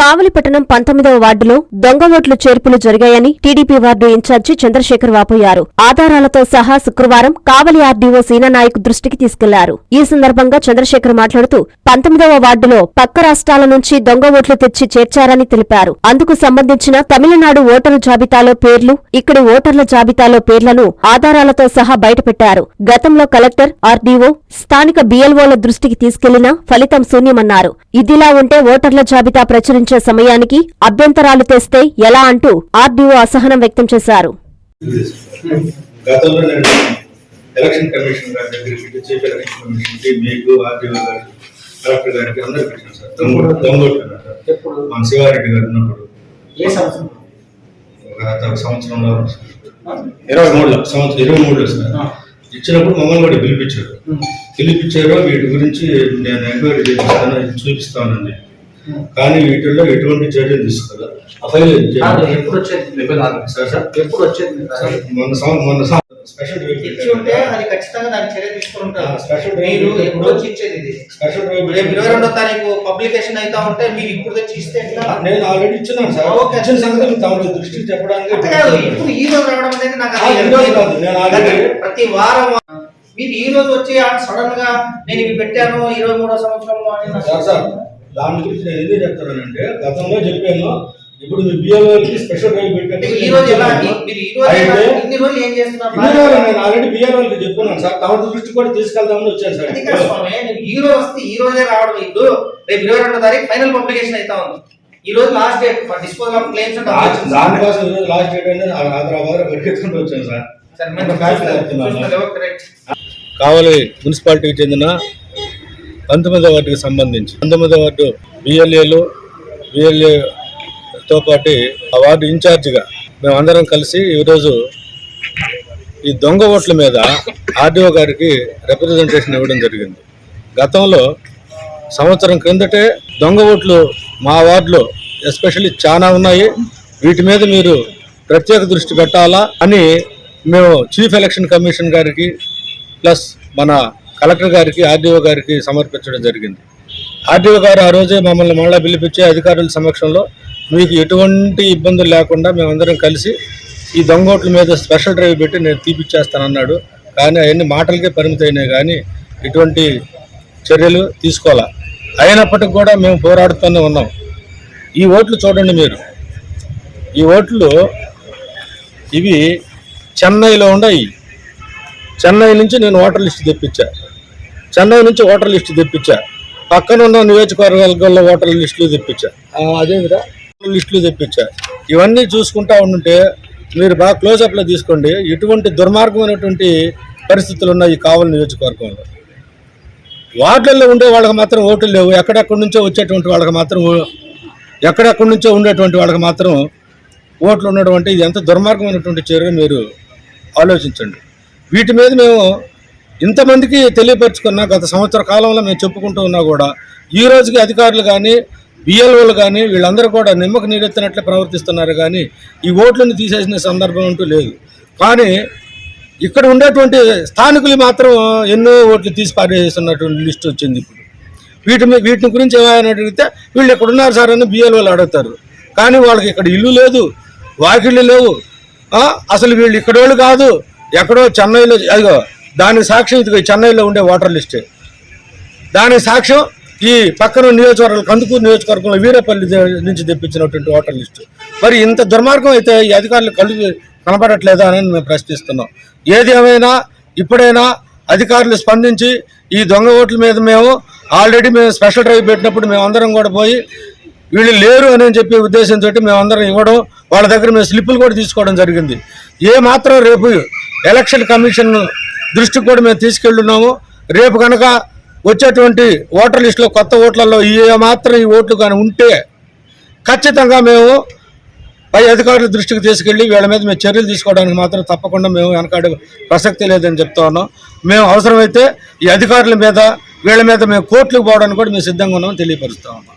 కావలిపట్టణం పంతొమ్మిదవ వార్డులో దొంగ ఓట్లు చేర్పులు జరిగాయని టీడీపీ వార్డు ఇన్ఛార్జి చంద్రశేఖర్ వాపోయారు ఆధారాలతో సహా శుక్రవారం కావలి ఆర్డీఓ సీనానాయక్ దృష్టికి తీసుకెళ్ళారు. ఈ సందర్భంగా చంద్రశేఖర్ మాట్లాడుతూ పంతొమ్మిదవ వార్డులో పక్క రాష్ట్రాల నుంచి దొంగ ఓట్లు తెచ్చి చేర్చారని తెలిపారు. అందుకు సంబంధించిన తమిళనాడు ఓటరు జాబితాలో పేర్లు ఇక్కడి ఓటర్ల జాబితాలో పేర్లను ఆధారాలతో సహా బయటపెట్టారు. గతంలో కలెక్టర్ ఆర్డీఓ స్థానిక బీఎల్ఓల దృష్టికి తీసుకెళ్ళినా ఫలితం శూన్యమన్నారు. ఇదిలా ఉంటే ఓటర్ల జాబితా ప్రచురించే సమయానికి అభ్యంతరాలు తెస్తే ఎలా అంటూ ఆర్డీఓ అసహనం వ్యక్తం చేశారు. గతంలో నేను ఎలక్షన్ కమిషన్ గారి దగ్గరికి చీఫ్ ఎలక్షన్ కమిషన్కి మీకు ఆర్టీఓ గారికి కలెక్టర్ గారికి అందరికి పెట్టాను సార్. దొంగ దొంగొట్టున్నాను సార్. ఎప్పుడు? మన శివారెడ్డి గారు ఉన్నప్పుడు. ఏ సంవత్సరం? గత సంవత్సరంలో ఇరవై మూడులో సంవత్సరం ఇరవై మూడులో సార్. ఇచ్చినప్పుడు మమ్మల్ని కూడా పిలిపించారు. పిలిపించారు వీటి గురించి నేను ఎంక్వైరీ చేపిస్తాను ఇది చూపిస్తానండి. కానీ వీటిల్లో ఎటువంటి చర్యలు తీసుకోవాలి కాదు, ఎప్పుడు వచ్చేది? ఎప్పుడు? మొన్న స్పెషల్ ఇచ్చి ఉంటే అది ఖచ్చితంగా దానికి చర్య స్పెషల్ డ్రైవ్ మీరు ఎప్పుడు వచ్చి ఇచ్చేది ఇది? స్పెషల్ డ్రైవ్ రేపు ఇరవై రెండో తారీఖు పబ్లికేషన్ ఉంటే మీరు ఇప్పుడు తెచ్చి ఇస్తే నేను ఆల్రెడీ సార్. ఓకే. ఇచ్చిన సంగతి మీకు తమరి దృష్టికి చెప్పడానికి కాదు ఇప్పుడు ఈ రోజు రావడం అనేది నాకు ప్రతి వారం మీరు ఈ రోజు వచ్చి సడన్గా నేను ఇవి పెట్టాను ఇరవై మూడో సంవత్సరంలో అని సార్ దాని గురించి నేను ఎందుకు చెప్తానంటే గతంలో చెప్పాను ఇప్పుడు మీ బిఎల్ఓకి స్పెషల్ ఈ ఈ రోజులు నేను ఆల్రెడీ బిఎల్ఓకి చెప్పుకున్నాను సార్. తమ దృష్టికి కూడా తీసుకెళ్దామని వచ్చాను సార్. ఈ రోజు వస్తే ఈ రోజే రావడం ఇప్పుడు రేపు ఇరవై రెండో తారీఖు ఫైనల్ పబ్లికేషన్ అయితే ఉంది. ఈ రోజు last date for disposal of claims. దానికోసం ఈరోజు లాస్ట్ డేట్ అంటే హైదరాబాద్ పరిగెత్తుకుంటూ వచ్చాను సార్? కావలి మున్సిపాలిటీకి చెందిన పంతొమ్మిదో వార్డుకి సంబంధించి. పంతొమ్మిదో వార్డు బిఎల్ఏలు బిఎల్ఏతో పాటు ఆ వార్డు ఇన్ఛార్జిగా మేమందరం కలిసి ఈరోజు ఈ దొంగ ఓట్ల మీద ఆర్డీఓ గారికి రిప్రజెంటేషన్ ఇవ్వడం జరిగింది. గతంలో సంవత్సరం క్రిందటే దొంగ ఓట్లు మా వార్డులో ఎస్పెషల్లీ చాలా ఉన్నాయి. వీటి మీద మీరు ప్రత్యేక దృష్టి పెట్టాలా అని మేము చీఫ్ ఎలక్షన్ కమిషన్ గారికి ప్లస్ మన కలెక్టర్ గారికి ఆర్డీఓ గారికి సమర్పించడం జరిగింది. ఆర్డీఓ గారు ఆ రోజే మమ్మల్ని మళ్ళీ పిలిపించి అధికారుల సమక్షంలో మీకు ఎటువంటి ఇబ్బందులు లేకుండా మేమందరం కలిసి ఈ దొంగోట్ల మీద స్పెషల్ డ్రైవ్ పెట్టి నేను తీపిచ్చేస్తానన్నాడు. కానీ అవన్నీ మాటలకే పరిమితమైనాయి కానీ ఎటువంటి చర్యలు తీసుకోవాలా? అయినప్పటికి కూడా మేము పోరాడుతూనే ఉన్నాం. ఈ ఓట్లు చూడండి మీరు. ఈ ఓట్లు ఇవి చెన్నైలో ఉన్నాయి చెన్నై నుంచి నేను ఓటర్ లిస్ట్ తెప్పించాను చెన్నై నుంచి ఓటర్ లిస్ట్ తెప్పించా. పక్కన ఉన్న నియోజకవర్గాల్లో ఓటర్ లిస్టులు తెప్పించా. ఆ, అదే విధంగా లిస్టులు తెప్పించా. ఇవన్నీ చూసుకుంటా ఉంటే మీరు బాగా క్లోజప్లో తీసుకోండి. ఎటువంటి దుర్మార్గమైనటువంటి పరిస్థితులు ఉన్నాయి ఈ కావలి నియోజకవర్గంలో. వార్డుల్లో ఉండే వాళ్ళకి మాత్రం ఓట్లు లేవు. ఎక్కడెక్కడి నుంచో వచ్చేటువంటి వాళ్ళకి మాత్రం ఎక్కడెక్కడి నుంచో ఉండేటువంటి వాళ్ళకి మాత్రం ఓట్లు ఉండడం అంటే ఇది ఎంత దుర్మార్గమైనటువంటి చర్య మీరు ఆలోచించండి. వీటి మీద మేము ఇంతమందికి తెలియపరుచుకున్నా గత సంవత్సర కాలంలో మేము చెప్పుకుంటూ ఉన్నా కూడా ఈ రోజుకి అధికారులు కానీ బిఎల్ఓలు కానీ వీళ్ళందరూ కూడా నిమ్మకు నీరెత్తినట్లే ప్రవర్తిస్తున్నారు కానీ ఈ ఓట్లను తీసేసిన సందర్భం అంటూ లేదు. కానీ ఇక్కడ ఉండేటువంటి స్థానికులు మాత్రం ఎన్నో ఓట్లు తీసి పారేస్తున్నటువంటి లిస్ట్ వచ్చింది ఇప్పుడు. వీటి వీటిని గురించి ఏమైనా అడిగితే వీళ్ళు ఇక్కడ ఉన్నారు సార్ అని బిఎల్ఓలు అడుగుతారు. కానీ వాళ్ళకి ఇక్కడ ఇల్లు లేదు వాకిళ్ళు లేవు. అసలు వీళ్ళు ఇక్కడ వాళ్ళు కాదు ఎక్కడో చెన్నైలో అదిగో దానికి సాక్ష్యం ఇది చెన్నైలో ఉండే ఓటర్ లిస్టే. దానికి సాక్ష్యం ఈ పక్కన నియోజకవర్గం కందుకూరు నియోజకవర్గంలో వీరపల్లి నుంచి తెప్పించినటువంటి ఓటర్ లిస్టు. మరి ఇంత దుర్మార్గం అయితే ఈ అధికారులు కళ్ళు కనబడట్లేదా అని మేము ప్రశ్నిస్తున్నాం. ఏది ఏమైనా ఇప్పుడైనా అధికారులు స్పందించి ఈ దొంగ ఓట్ల మీద మేము ఆల్రెడీ మేము స్పెషల్ డ్రైవ్ పెట్టినప్పుడు మేము అందరం కూడా పోయి వీళ్ళు లేరు అని చెప్పే ఉద్దేశంతో మేమందరం ఇవ్వడం వాళ్ళ దగ్గర మేము స్లిప్పులు కూడా తీసుకోవడం జరిగింది. ఏ మాత్రం రేపు ఎలక్షన్ కమిషన్ దృష్టికి కూడా మేము తీసుకెళ్ళున్నాము. రేపు కనుక వచ్చేటువంటి ఓటర్ లిస్టులో కొత్త ఓట్లలో ఏ మాత్రం ఈ ఓట్లు కానీ ఉంటే ఖచ్చితంగా మేము పై అధికారుల దృష్టికి తీసుకెళ్ళి వీళ్ళ మీద మేము చర్యలు తీసుకోవడానికి మాత్రం తప్పకుండా మేము వెనకాడే ప్రసక్తి లేదని చెప్తా ఉన్నాం. మేము అవసరమైతే ఈ అధికారుల మీద వీళ్ళ మీద మేము కోర్టులకు పోవడానికి కూడా మేము సిద్ధంగా ఉన్నామని తెలియపరుస్తూ ఉన్నాం.